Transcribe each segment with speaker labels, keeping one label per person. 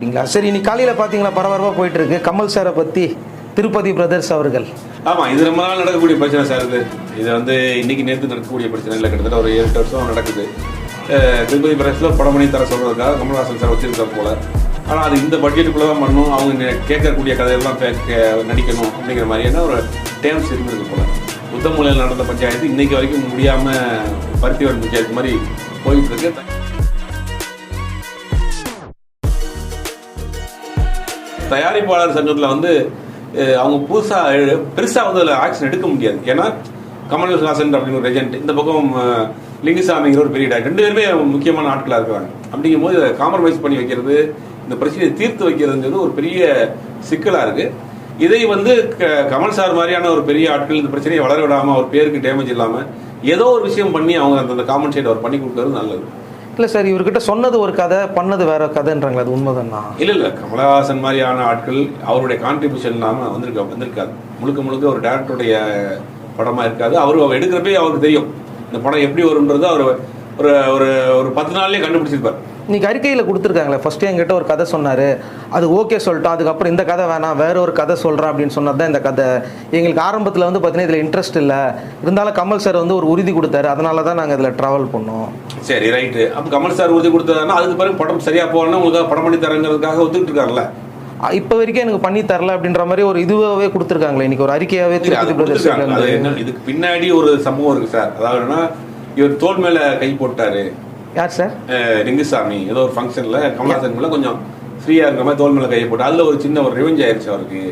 Speaker 1: அப்படிங்களா? சரி இன்னைக்கு காலையில் பார்த்தீங்களா பரபரப்பாக போயிட்டு இருக்கு கமல் சாரை பற்றி திருப்பதி பிரதர்ஸ் அவர்கள்.
Speaker 2: ஆமா இது ரொம்ப நாள் நடக்கக்கூடிய பிரச்சனை சார் இது. இது வந்து இன்னைக்கு நேற்று நடக்கக்கூடிய பிரச்சனை இல்லை. கிட்டத்தட்ட ஒரு ஏழு எட்டு வருஷம் நடக்குது. திருப்பதி பிரஸ்ல படம் பண்ணி தர சொல்றதுக்காக கமல்ஹாசன் சார் வச்சிருக்க போல. ஆனா அது இந்த பட்ஜெட்டுக்குள்ள தான் பண்ணணும். அவங்க கேட்கக்கூடிய கதையெல்லாம் நடிக்கணும் அப்படிங்கிற மாதிரியான ஒரு டேம்ஸ் இருந்தது போல. புத்தமூலையில் நடந்த பஞ்சாயத்து இன்னைக்கு வரைக்கும் முடியாம பருத்திவரன் பஞ்சாயத்து மாதிரி போயிட்டு இருக்கு தயாரிப்பாளர் சங்கத்தில் வந்து அவங்க புதுசாக பெருசாக வந்து அதில் ஆக்ஷன் எடுக்க முடியாது. ஏன்னா கமல்ஹாசன் அப்படின்னு ஒரு ஏஜென்ட் இந்த பக்கம் லிங்குசாமிங்கிற ஒரு பெரிய டேரக்டர் ரெண்டு பேருமே முக்கியமான ஆட்களாக இருக்கிறாங்க அப்படிங்கும்போது போது காம்ப்ரமைஸ் பண்ணி வைக்கிறது இந்த பிரச்சனையை தீர்த்து வைக்கிறதுங்கிறது ஒரு பெரிய சிக்கலாக இருக்குது இதை வந்து க- கமல் சார் மாதிரியான ஒரு பெரிய ஆட்கள் இந்த பிரச்சனையை வளர விடாமல் அவர் பேருக்கு டேமேஜ் இல்லாமல் ஏதோ ஒரு விஷயம் பண்ணி அவங்க அந்த காமன் சைட் அவர் பண்ணி கொடுக்கறது நல்லது.
Speaker 1: இல்லை சார் இவர்கிட்ட சொன்னது ஒரு கதை பண்ணது வேற கதைன்றாங்களா அது உண்மைதானா?
Speaker 2: இல்ல இல்ல கமலஹாசன் மாதிரியான ஆட்கள் அவருடைய கான்ட்ரிபியூஷன் இல்லாம வந்திருக்க வந்திருக்காது. முழுக்க முழுக்க ஒரு டேரக்டருடைய படமா இருக்காது. அவர் அவர் எடுக்கிறப்பே அவருக்கு தெரியும். இந்த படம் எப்படி வரும்ன்றது அவர் ஒரு ஒரு ஒரு பத்து நாள்லயே கண்டுபிடிச்சிருப்பார்.
Speaker 1: இன்னைக்கு அறிக்கையில் கொடுத்துருக்காங்களே ஃபர்ஸ்ட் என்கிட்ட ஒரு கதை சொன்னார். அது ஓகே சொல்லிட்டோம். அதுக்கப்புறம் இந்த கதை வேணாம் வேற ஒரு கதை சொல்கிறேன் அப்படின்னு சொன்னது தான் இந்த கதை. எங்களுக்கு ஆரம்பத்தில் வந்து பார்த்தீங்கன்னா இதில் இன்ட்ரெஸ்ட் இல்லை. இருந்தாலும் கமல் சார் வந்து ஒரு உறுதி கொடுத்தாரு. அதனால தான் நாங்கள் இதில் ட்ராவல் பண்ணோம்.
Speaker 2: சரி ரைட்டு அப்ப கமல் சார் உறுதி கொடுத்ததுனா அதுக்கு பிறகு படம் சரியா போகலன்னா உங்களுக்கு படம் பண்ணி தரங்கிறதுக்காக ஒத்துக்கிட்டு
Speaker 1: இப்போ வரைக்கும் எனக்கு பண்ணி தரல அப்படின்ற மாதிரி ஒரு இதுவாகவே கொடுத்துருக்காங்களே இன்னைக்கு ஒரு அறிக்கையாகவே திருப்பதி
Speaker 2: இதுக்கு பின்னாடி ஒரு சம்பவம் இருக்கு சார் அதாவதுன்னா இவர் தோல் மேல கை போட்டாரு.
Speaker 1: யார் சார்?
Speaker 2: அஹ் லிங்குசாமி. ஏதோ ஒரு ஃபங்க்ஷனில் கமல்ஹாசன் மேலே கொஞ்சம் ஃப்ரீயாக இருக்கிற மாதிரி தோல் மேலே கையை போட்டு அதில் ஒரு சின்ன ஒரு ரிவெஞ்ச் ஆயிடுச்சு அவருக்கு.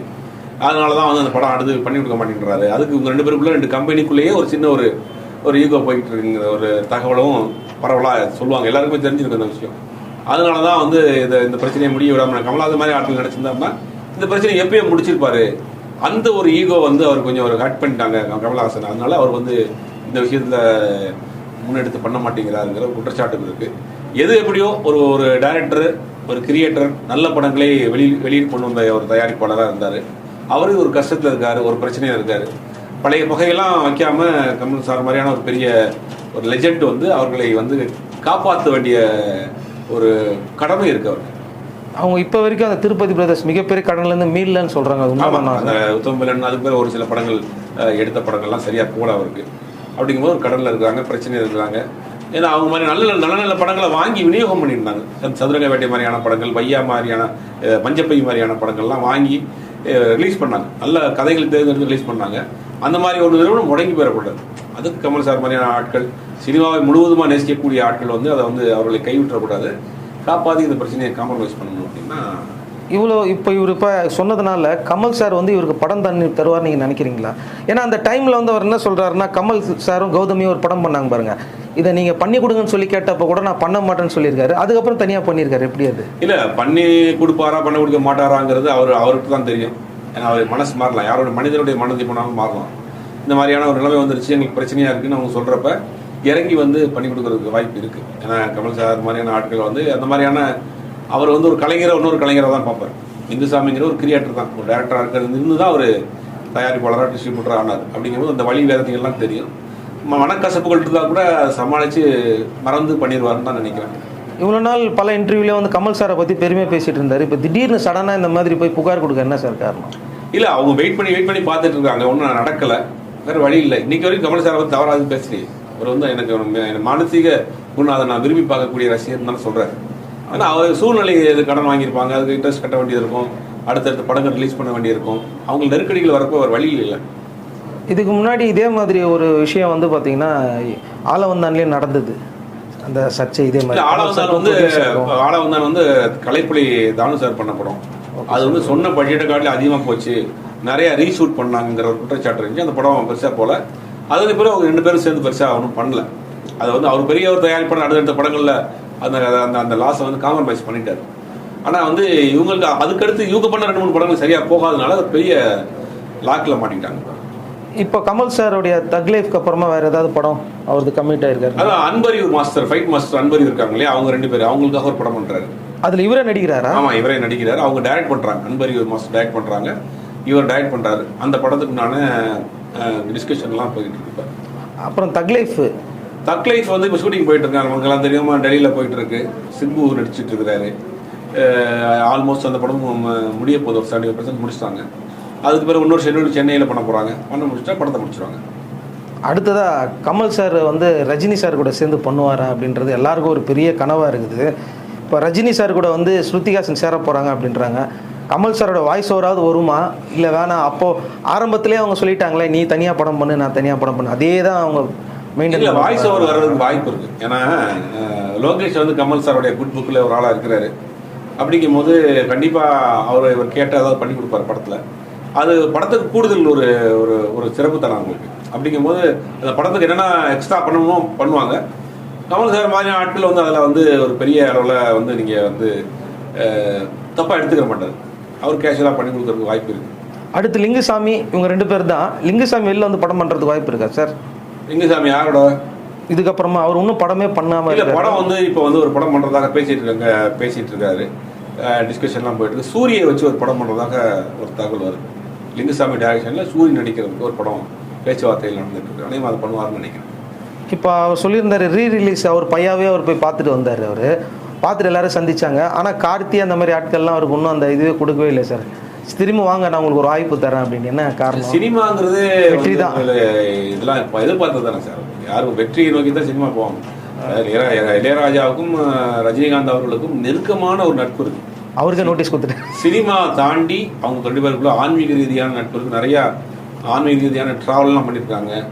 Speaker 2: அதனால தான் வந்து அந்த படம் அடுத்து பண்ணி கொடுக்க மாட்டேங்கிறாரு அதுக்கு இவங்க ரெண்டு பேருக்குள்ளே ரெண்டு கம்பெனிக்குள்ளேயே ஒரு சின்ன ஒரு ஒரு ஈகோ போயிட்டு இருக்குங்கிற ஒரு தகவலும் பரவலாக சொல்லுவாங்க. எல்லாருக்குமே தெரிஞ்சிருக்கு அந்த விஷயம். அதனால தான் வந்து இந்த இந்த பிரச்சனையை முடிய விடாமல் கமலஹாசன் மாதிரி ஆட்கள் நினைச்சிருந்தாருன்னா இந்த பிரச்சனை எப்பயே முடிச்சிருப்பாரு. அந்த ஒரு ஈகோ வந்து அவர் கொஞ்சம் ஒரு ஹட் பண்ணிட்டாங்க கமலஹாசன். அதனால அவர் வந்து இந்த விஷயத்தில் முன்னெடுத்து பண்ண மாட்டேங்கிறாருங்கிற குற்றச்சாட்டு இருக்கு. எது எப்படியோ ஒரு ஒரு டைரக்டர் ஒரு கிரியேட்டர் நல்ல படங்களை வெளி வெளியில் கொண்டு வந்த ஒரு தயாரிப்பாளராக இருந்தார். அவரு ஒரு கஷ்டத்தில் இருக்காரு ஒரு பிரச்சனையில் இருக்காரு. பழைய பகையெல்லாம் வைக்காம கமல் சார் மாதிரியான ஒரு பெரிய ஒரு லெஜெண்ட் வந்து அவர்களை வந்து காப்பாற்ற வேண்டிய ஒரு கடமை இருக்கு அவருக்கு.
Speaker 1: அவங்க இப்போ வரைக்கும் அந்த திருப்பதி பிரதர்ஸ் மிகப்பெரிய கடன்லேருந்து மீளலன்னு சொல்கிறாங்க உண்மைதானா?
Speaker 2: அந்த உத்தம அதுக்கு பேர் ஒரு சில படங்கள் எடுத்த படங்கள்லாம் சரியா போல அவருக்கு. அப்படிங்கும்போது ஒரு கடல்ல இருக்காங்க பிரச்சனையில் இருக்கிறாங்க. ஏன்னா அவங்க மாதிரி நல்ல நல்ல நல்ல படங்களை வாங்கி விநியோகம் பண்ணியிருந்தாங்க. சதுரங்க வேட்டை மாதிரியான படங்கள் வையா மாதிரியான மஞ்சப்பை மாதிரியான படங்கள்லாம் வாங்கி ரிலீஸ் பண்ணாங்க. நல்ல கதைகள் தேர்ந்தெடுத்து ரிலீஸ் பண்ணாங்க. அந்த மாதிரி ஒரு நிறுவனம் முடங்கி போயிடக்கூடாது அதுக்கு கமல் சார் மாதிரியான ஆட்கள் சினிமாவை முழுவதுமாக நேசிக்கக்கூடிய ஆட்கள் வந்து அதை வந்து அவர்களை கைவிட்டக்கூடாது காப்பாற்றி இந்த பிரச்சனையை காம்ப்ரமைஸ் பண்ணணும் அப்படின்னா
Speaker 1: இவ்வளோ இப்போ இவர் இப்போ சொன்னதுனால கமல் சார் வந்து இவருக்கு படம் தண்ணி தருவார் நீங்கள் நினைக்கிறீங்களா? ஏன்னா அந்த டைமில் வந்து அவர் என்ன சொல்கிறாருன்னா கமல் சாரும் கௌதமியும் ஒரு படம் பண்ணாங்க பாருங்க. இதை நீங்கள் பண்ணி கொடுங்கன்னு சொல்லி கேட்டப்போ கூட நான் பண்ண மாட்டேன்னு சொல்லியிருக்காரு. அதுக்கப்புறம் தனியாக பண்ணியிருக்காரு. எப்படி அது?
Speaker 2: இல்ல பண்ணி கொடுப்பாரா பண்ண கொடுக்க மாட்டாராங்கிறது அவர் அவருக்கு தான் தெரியும். ஏன்னா அவர் மனசு மாறலாம். யாரோட மனிதனுடைய மனதை போனாலும் மாறலாம். இந்த மாதிரியான ஒரு நிலைமை வந்துருச்சு. எங்களுக்கு பிரச்சனையா இருக்குன்னு அவங்க சொல்றப்ப இறங்கி வந்து பண்ணி கொடுக்கறதுக்கு வாய்ப்பு இருக்கு. ஏன்னா கமல் சார் மாதிரியான ஆட்கள் வந்து அந்த மாதிரியான அவர் வந்து ஒரு கலைஞரை இன்னொரு கலைஞரை தான் பார்ப்பார். இந்துசாமிங்கிற ஒரு கிரியேட்டர் தான். ஒரு டேரக்டராக இருக்கிறது இருந்து தான் அவர் தயாரிப்பாளராக டிஸ்ட்ரிபியூட்டராக ஆனார். அப்படிங்கும்போது அந்த வழி வேதத்தைகள்லாம் தெரியும். மனக்கசப்புகள் இருந்தால் கூட சமாளித்து மறந்து பண்ணிடுவாருன்னு தான் நினைக்கிறேன்.
Speaker 1: இவ்வளோ நாள் பல இன்டர்வியூல வந்து கமல் சாரை பற்றி பெருமையாக பேசிட்டு இருந்தார். இப்போ திடீர்னு சடனாக இந்த மாதிரி போய் புகார் கொடுக்க என்ன சார் காரணம்?
Speaker 2: இல்ல அவங்க வெயிட் பண்ணி வெயிட் பண்ணி பார்த்துட்டு இருக்காங்க. ஒன்றும் நடக்கல. வேற வழி இல்லை. இன்னைக்கு வரைக்கும் கமல் சார் வந்து தவறாது பேசலையே அவர் வந்து எனக்கு மானசீக அதை நான் விரும்பி பார்க்கக்கூடிய ரசிகர் தானே சொல்றாரு. ஆனா அவர் சூழ்நிலை இது கடன் வாங்கியிருப்பாங்க அதுக்கு இன்ட்ரெஸ்ட் கட்ட வேண்டியது இருக்கும் அடுத்தடுத்த படங்கள் ரிலீஸ் பண்ண வேண்டியிருக்கும். அவங்க நெருக்கடிகள் வரப்போ ஒரு வழி இல்லை.
Speaker 1: இதுக்கு முன்னாடி இதே மாதிரி ஒரு விஷயம் வந்து பார்த்தீங்கன்னா ஆலவந்தான்லேயே நடந்தது. அந்த சர்ச்சை இதே மாதிரி.
Speaker 2: ஆளவந்தான் வந்து ஆளவந்தான் வந்து கலைப்புலி தானு சார் பண்ண படம். அது வந்து சொன்ன பட்ஜெட்டை காட்டிலும் அதிகமாக போச்சு. நிறைய ரீஷூட் பண்ணாங்கிற ஒரு குற்றச்சாட்டு இருந்துச்சு. அந்த படம் பெருசா போல. அதுக்கு பிறகு அவங்க ரெண்டு பேரும் சேர்ந்து பெருசா ஒன்றும் பண்ணல. அது வந்து அவர் பெரிய ஒரு தயாரிப்பாளர் அடுத்தடுத்த படங்கள்ல அந்த அந்த அந்த லாஸை வந்து காம்ப்ரமைஸ் பண்ணிட்டாரு. ஆனா வந்து இவங்களுக்கு அதுக்கடுத்து இவங்க பண்ண ரெண்டு மூணு படங்கள் சரியா போகாதனால அது பெரிய லாக்ல மாட்டிக்கிட்டாங்க.
Speaker 1: இப்போ கமல் சாருடைய தக் லைஃப்க்கு அப்புறமா வேற ஏதாவது படம் அவரது கம்மிட் ஆயிருக்காரு?
Speaker 2: அதான் அன்பரியூர் மாஸ்டர் ஃபைட் மாஸ்டர் அன்பரியூர் இருக்காங்க இல்லையா? அவங்க ரெண்டு பேரும் அவங்களுக்காக ஒரு படம் பண்றாரு.
Speaker 1: அதுல இவரே நடிக்கிறாரா?
Speaker 2: ஆமா இவரே நடிக்கிறாரு. அவங்க டைரக்ட் பண்றாங்க. அன்பரியூர் மாஸ்டர் டைரக்ட் பண்றாங்க. இவர் டைரக்ட் பண்றாரு. அந்த படத்துக்குண்டான டிஸ்கஷன்லாம் போயிட்டு இருக்கு.
Speaker 1: அப்புறம் தக் லைஃப்
Speaker 2: தக் லைஃப் வந்து இப்போ ஷூட்டிங் போயிட்டு இருக்காங்க. நமக்கு தெரியுமா? டெல்லியில் போயிட்டு இருக்கு சிம்பு நடிச்சிட்டு இருக்கிறாரு. ஆல்மோஸ்ட் அந்த படம் முடிய போது ஒரு செவன்டி பர்சன்ட் முடிச்சிட்டாங்க. அதுக்கு பிறகு இன்னொரு ஷெட்யூல் சென்னையில் பண்ண போகிறாங்க பண்ண முடிச்சிட்டா படத்தை முடிச்சிருவாங்க.
Speaker 1: அடுத்ததாக கமல் சார் வந்து ரஜினி சார் கூட சேர்ந்து பண்ணுவார் அப்படின்றது எல்லாருக்கும் ஒரு பெரிய கனவாக இருக்குது. இப்போ ரஜினி சார் கூட வந்து ஸ்ருத்திகாசன் சேர போகிறாங்க அப்படின்றாங்க. கமல் சாரோட வாய்ஸ் ஓவராவது வருமா? இல்லை வேணாம். அப்போது ஆரம்பத்திலே அவங்க சொல்லிட்டாங்களே நீ தனியாக படம் பண்ணு நான் தனியாக படம் பண்ணு. அதே தான் அவங்க
Speaker 2: இல்ல
Speaker 1: மெயின்டைன்
Speaker 2: வாய்ஸ் ஓவர் வர்றதுக்கு வாய்ப்பு இருக்கு. ஏன்னா லோகேஷ் வந்து கமல் சாருடைய குட் புக்கில் ஒரு ஆளா இருக்கிறாரு. அப்படிங்கும் போது கண்டிப்பா அவர் இவர் கேட்ட ஏதாவது பண்ணி கொடுப்பாரு படத்துல. அது படத்துக்கு கூடுதல் ஒரு ஒரு ஒரு சிறப்பு தரம் அவங்களுக்கு. அப்படிங்கும்போது அந்த படத்துக்கு என்னென்ன எக்ஸ்ட்ரா பண்ணணுமோ பண்ணுவாங்க. கமல் சார் மாதிரி ஆட்கள் வந்து அதில் வந்து ஒரு பெரிய அளவில் வந்து நீங்கள் வந்து அஹ், தப்பா எடுத்துக்கிற மாட்டார். அவர் கேஷுவலாக பண்ணி கொடுக்கறதுக்கு வாய்ப்பு இருக்கு.
Speaker 1: அடுத்து லிங்குசாமி இவங்க ரெண்டு பேர் தான். லிங்குசாமி வெளில வந்து படம் பண்ணுறதுக்கு வாய்ப்பு இருக்கா சார்?
Speaker 2: லிங்குசாமி யாரோட?
Speaker 1: இதுக்கப்புறமா அவர் இன்னும் படமே பண்ணாமல்
Speaker 2: இல்ல படம் வந்து இப்போ வந்து ஒரு படம் பண்றதாக பேசிட்டு இருக்காங்க பேசிட்டு இருக்காரு. டிஸ்கஷன்லாம் போயிட்டு இருக்கு. சூரியை வச்சு ஒரு படம் பண்றதாக ஒரு தகவல் வருது. லிங்குசாமி டைரக்ஷன்ல சூரி நடிக்கிறதுக்கு ஒரு படம் பேச்சுவார்த்தையில் நடந்துட்டு இருக்கு. அனைவரும் அதை பண்ணுவாருன்னு நினைக்கிறேன்.
Speaker 1: இப்போ அவர் சொல்லியிருந்தாரு ரீ ரிலீஸ் அவர் பையாவே அவர் போய் பார்த்துட்டு வந்தார் அவர். பார்த்துட்டு எல்லாரும் சந்திச்சாங்க. ஆனால் கார்த்தி அந்த மாதிரி ஆட்கள்லாம் அவருக்கு இன்னும் அந்த இதுவே கொடுக்கவே இல்லை சார். திரும்ப வாங்க நான் உங்களுக்கு ஒரு வாய்ப்பு தரேன் அப்படின்னு. என்ன காரணம்?
Speaker 2: சினிமாங்கிறது
Speaker 1: வெற்றி தான்.
Speaker 2: இதெல்லாம் இப்போ எதிர்பார்த்தது தானே சார்? யாரும் வெற்றியை நோக்கி தான் சினிமா போவாங்க. இளையரா- இளையராஜாவுக்கும் ரஜினிகாந்த் அவர்களுக்கும் நெருக்கமான ஒரு நட்பு இருக்கு.
Speaker 1: அவருக்கே நோட்டீஸ் கொடுத்துட்டேன்.
Speaker 2: சினிமா தாண்டி அவங்க ரெண்டு பேருக்குள்ள ஆன்மீக ரீதியான நட்பு இருக்கு. நிறைய ஆன்மீக ரீதியான டிராவல்லாம் பண்ணியிருக்காங்க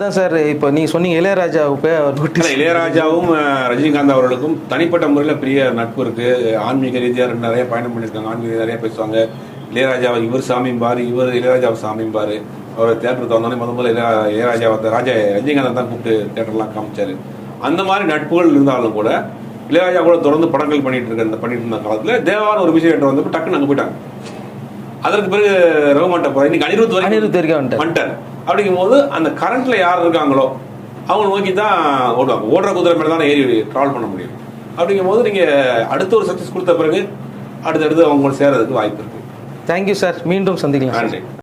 Speaker 1: அதான் சார் இப்போ நீங்கள் சொன்னீங்க இளையராஜாவுக்கு அவர் நோட்டீஸ்
Speaker 2: இளையராஜாவும் ரஜினிகாந்த் அவர்களுக்கும் தனிப்பட்ட முறையில் பெரிய நட்பு இருக்கு. ஆன்மீக ரீதியாக நிறைய பயணம் பண்ணியிருக்காங்க ஆன்மீக நிறைய பேசுவாங்க. இளையராஜாவை இவர் சாமிம்பாரு இவர் இளையராஜாவை சாமிம்பாரு அவர் தேட்டருக்கு வந்தோடனே முத முதல்ல இளைய- இளையராஜாவை ராஜா ரஜினிகாந்த் தான் கூப்பிட்டு தேட்டர்லாம் காமிச்சாரு. அந்த மாதிரி நட்புகள் இருந்தாலும் கூட இளையராஜா கூட தொடர்ந்து படங்கள் பண்ணிட்டு இருக்க பண்ணிட்டு இருந்த காலத்துல தேவான ஒரு விஷயம் வந்தப்போ டக்குன்னு அங்கே போயிட்டாங்க. அதற்கு பிறகு ரகுமான்ட்ட போற இன்னைக்கு அனிருத்
Speaker 1: அனிருத் வந்துட்டார்.
Speaker 2: அப்படிங்கும் போது அந்த கரண்ட்ல யார் இருக்காங்களோ அவங்க நோக்கி தான் ஓடுவாங்க. ஓடுற குதிரை மேல தான் ஏறி ட்ராவல் பண்ண முடியும். அப்படிங்கும் போது நீங்க அடுத்த ஒரு சக்சஸ் கொடுத்த பிறகு அடுத்தடுத்து அவங்க சேரதுக்கு வாய்ப்பு இருக்கு.
Speaker 1: தேங்க்யூ சார் மீண்டும் சந்திக்கலாம்.
Speaker 2: நன்றி.